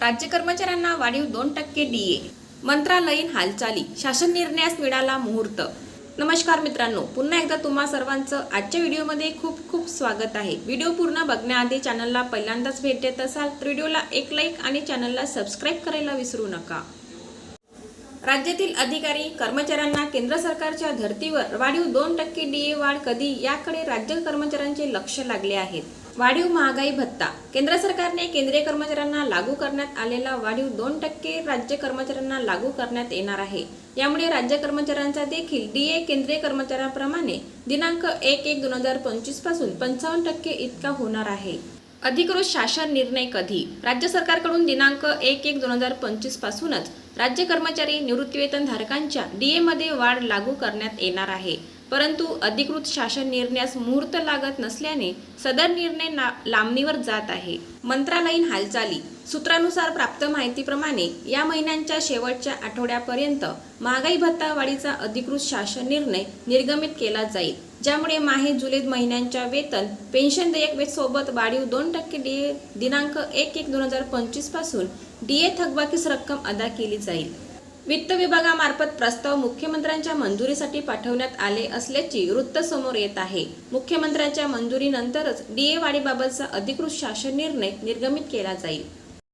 राज्य कर्मचाऱ्यांना वाढीव दोन टक्के डी ए मंत्रालयीन हालचाली. शासन निर्णयास मिळाला मुहूर्त. नमस्कार मित्रांनो. पुन्हा एकदा तुम्हा सर्वांचं आजच्या व्हिडिओमध्ये खूप खूप स्वागत आहे. व्हिडिओ पूर्ण बघण्याआधी चॅनलला पहिल्यांदाच भेट देत असाल तर व्हिडिओला एक लाईक आणि चॅनलला सबस्क्राईब करायला विसरू नका. राज्यातील अधिकारी कर्मचाऱ्यांना केंद्र सरकारच्या धर्तीवर वाढीव दोन टक्के डी ए वाढ कधी याकडे राज्य कर्मचाऱ्यांचे लक्ष लागले आहेत. वाढीव महागाई भत्ता. केंद्र सरकारने केंद्रीय कर्मचाऱ्यांना लागू करण्यात आलेला वाढीव दोन टक्के राज्य कर्मचाऱ्यांना लागू करण्यात येणार आहे. यामुळे राज्य कर्मचाऱ्यांचा देखील डीए केंद्रीय कर्मचाऱ्यांप्रमाणे दिनांक एक एक दोन हजार पंचवीसपासून पंचावन्न टक्के इतका होणार आहे. अधिकृत शासन निर्णय कधी? राज्य सरकारकडून दिनांक एक एक दोन हजार पंचवीस पासूनच राज्य कर्मचारी निवृत्तीवेतन धारकांच्या डीए वाढ लागू करण्यात येणार आहे. परंतु अधिकृत शासन निर्णयास मुहूर्त लागत नसल्याने सदर निर्णय ना- लांबणीवर जात आहे. मंत्रालयीन हालचाली. सूत्रानुसार प्राप्त माहितीप्रमाणे या महिन्यांच्या शेवटच्या आठवड्यापर्यंत महागाई भत्ता वाढीचा अधिकृत शासन निर्णय निर्गमित केला जाईल. ज्यामुळे माहे जुलै महिन्यांच्या वेतन पेन्शन देयक सोबत वाढीव दोन टक्के डीए दिनांक एक एक दोन हजार पंचवीसपासून डीए थकबाकीस रक्कम अदा केली जाईल. वित्त विभागामार्फत प्रस्ताव मुख्यमंत्र्यांच्या मंजुरीसाठी पाठवण्यात आले असल्याची वृत्त समोर येत आहे. मुख्यमंत्र्यांच्या मंजुरीनंतरच डीए वाढीबाबतचा अधिकृत शासन निर्णय निर्गमित केला जाईल.